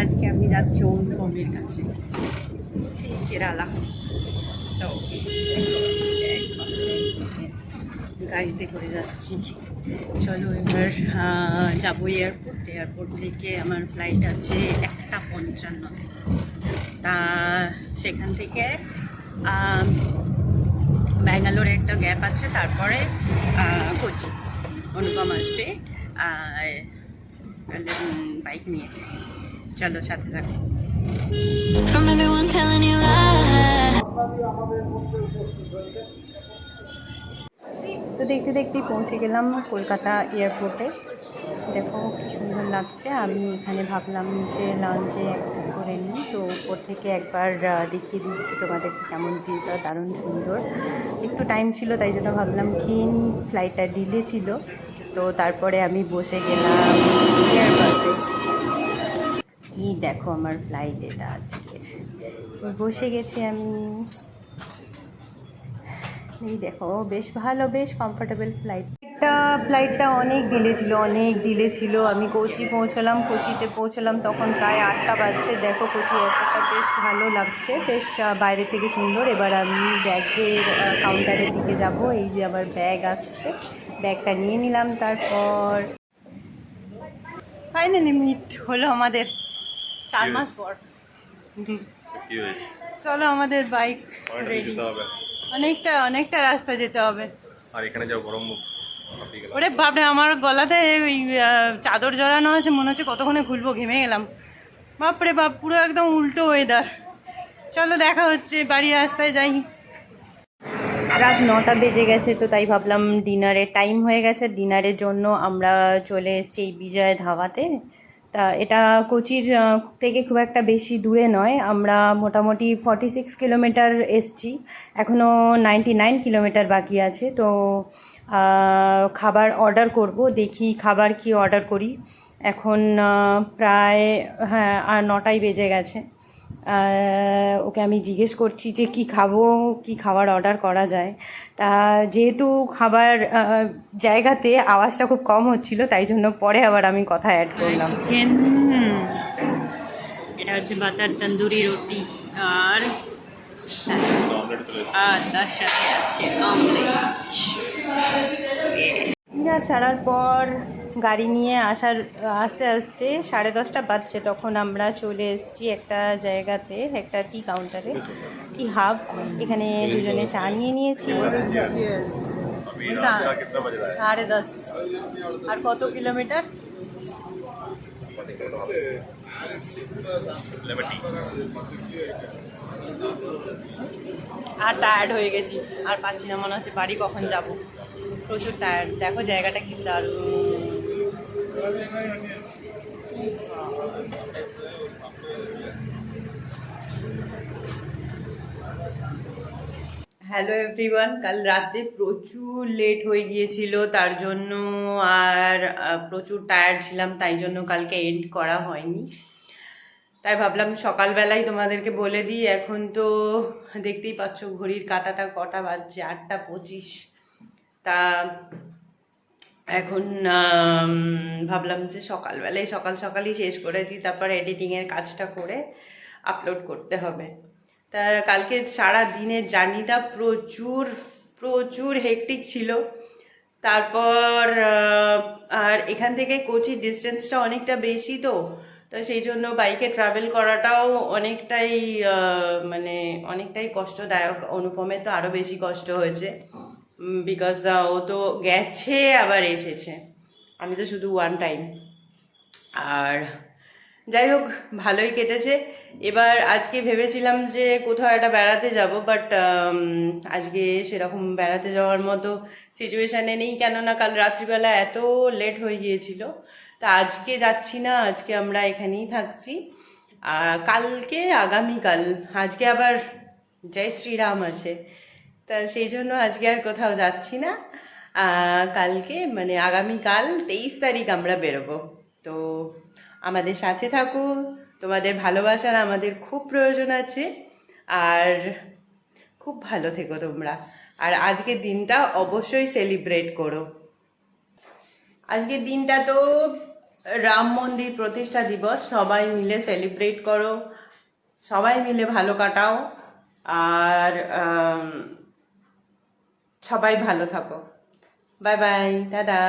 আজকে আমি যাচ্ছি অনুপমের কাছে। সেই কেরালা। তো, গাড়িতে করে যাচ্ছি। চলো এবার যাব এয়ারপোর্ট এয়ারপোর্ট থেকে আমার ফ্লাইট আছে একটা পঞ্চান্নতে তা, সেখান থেকে ব্যাঙ্গালোরে একটা গ্যাপ আছে, তারপরে কোচি। অনুপম আসবে। বাইক নিয়ে। চলো সাথে থাকো. তো দেখতে দেখতেই পৌঁছে গেলাম কলকাতা এয়ারপোর্টে। দেখো কি সুন্দর লাগছে। আমি এখানে ভাবলাম যে লঞ্চে অ্যাক্সেস করে নিই। তো ওপর থেকে একবার দেখিয়ে দিচ্ছি তোমাদের কেমন ভিউটা দারুণ সুন্দর। একটু টাইম ছিল তাই জন্য ভাবলাম খেয়ে নিই। ফ্লাইটটা ডিলে ছিল। তো তারপরে আমি বসে গেলাম এয়ার বাসে এই দেখো আমার ফ্লাইট এটা আজকের। বসে গেছি আমি। এই দেখো, বেশ ভালো, বেশ কমফোর্টেবল ফ্লাইট এটা ফ্লাইটটা অনেক ডিলে ছিল, অনেক ডিলে ছিল। আমি কোচি পৌঁছলাম, কোচিতে পৌঁছলাম তখন প্রায় আটটা বাজছে। দেখো কোচি এয়ারপোর্টটা বেশ ভালো লাগছে, বেশ বাইরে থেকে সুন্দর। এবার আমি ব্যাগের কাউন্টারের দিকে যাব। এই যে আবার ব্যাগ আসছে। ব্যাগটা নিয়ে নিলাম তারপর। ফাইনালি মিট হলো আমাদের চার মাস পর। চলো আমাদের বাইক অনেকটা রেডি অনেকটা অনেকটা রাস্তা যেতে হবে। আর এখানে যাও গরম। ওরে বাপরে আমার গলাতে ওই চাদর জড়ানো আছে মনে হচ্ছে কতক্ষণে খুলবো ঘেমে গেলাম। বাপরে বাপ পুরো একদম উল্টো ওয়েদার চলো দেখা হচ্ছে বাড়ির রাস্তায় যাই। রাত নটা বেজে গেছে, তো তাই ভাবলাম ডিনারের টাইম হয়ে গেছে। ডিনারের জন্য আমরা চলে এসেছি এই বিজয় ধাবাতে। তা এটা কোচির থেকে খুব একটা বেশি দূরে নয়। আমরা মোটামুটি ফর্টি সিক্স কিলোমিটার এসছি। এখনও নাইনটি নাইন কিলোমিটার বাকি আছে। তো খাবার অর্ডার করব, দেখি খাবার কি অর্ডার করি। এখন প্রায় হ্যাঁ আর নটাই বেজে গেছে। ওকে আমি জিজ্ঞেস করছি যে কি খাব কি খাবার অর্ডার করা যায়। তা যেহেতু খাবার জায়গাতে আওয়াজটা খুব কম হচ্ছিল তাই জন্য পরে আবার আমি কথা অ্যাড করলাম। চিকেন এটা হচ্ছে বাটার তন্দুরি রুটি আর তার সাথে আছে অমলেট সারার পর গাড়ি নিয়ে আসার আস্তে আস্তে সাড়ে দশটা বাজছে তখন আমরা চলে এসেছি একটা জায়গাতে একটা টি কাউন্টারে। টি হাব এখানে দুজনে চা নিয়ে নিয়েছি। সাড়ে দশ। আর কত কিলোমিটার? আর টায়ার্ড হয়ে গেছি। আর পাচ্ছি না মনে হচ্ছে বাড়ি কখন যাব। প্রচুর টায়ার্ড দেখো জায়গাটা কি দারুণ। হ্যালো এভরিওয়ান কাল রাতে প্রচুর লেট হয়ে গিয়েছিল, তার জন্য আর প্রচুর টায়ার্ড ছিলাম, তাই জন্য কালকে এন্ড করা হয়নি। তাই ভাবলাম সকালবেলায় তোমাদেরকে বলে দিই, এখন তো দেখতেই পাচ্ছ ঘড়ির কাটাটা কটা বাজছে, আটটা পঁচিশ। তা এখন ভাবলাম যে সকালবেলায় সকাল সকালই শেষ করে দিই, তারপর এডিটিংয়ের কাজটা করে আপলোড করতে হবে। তা কালকে সারা দিনের জার্নিটা প্রচুর প্রচুর হেকটিক ছিল। তারপর আর এখান থেকে কোচির ডিস্টেন্সটা অনেকটা বেশি তো। তো সেই জন্য বাইকে ট্রাভেল করাটাও অনেকটাই মানে অনেকটাই কষ্টদায়ক। অনুপমে তো আরও বেশি কষ্ট হয়েছে। বিকজ ও তো গেছে, আবার এসেছে। আমি তো শুধু ওয়ান টাইম আর যাই হোক, ভালোই কেটেছে। এবার আজকে ভেবেছিলাম যে কোথাও একটা বেড়াতে যাব বাট আজকে সেরকম বেড়াতে যাওয়ার মতো সিচুয়েশানে নেই, কেননা কাল রাত্রিবেলা এত লেট হয়ে গিয়েছিল। তা আজকে যাচ্ছি না, আজকে আমরা এখানেই থাকছি। কালকে, আগামীকাল, আজকে আবার জয় শ্রীরাম আছে। তা সেই জন্য আজকে আর কোথাও যাচ্ছি না। কালকে মানে আগামীকাল তেইশ তারিখ আমরা বেরোবো। তো আমাদের সাথে থাকো তোমাদের ভালোবাসার আমাদের খুব প্রয়োজন আছে। আর খুব ভালো থেকো তোমরা। আর আজকে দিনটা অবশ্যই সেলিব্রেট করো। আজকে দিনটা তো রাম মন্দির প্রতিষ্ঠা দিবস। সবাই মিলে সেলিব্রেট করো। সবাই মিলে ভালো কাটাও। আর সবাই ভালো থাকো। বাই বাই দাদা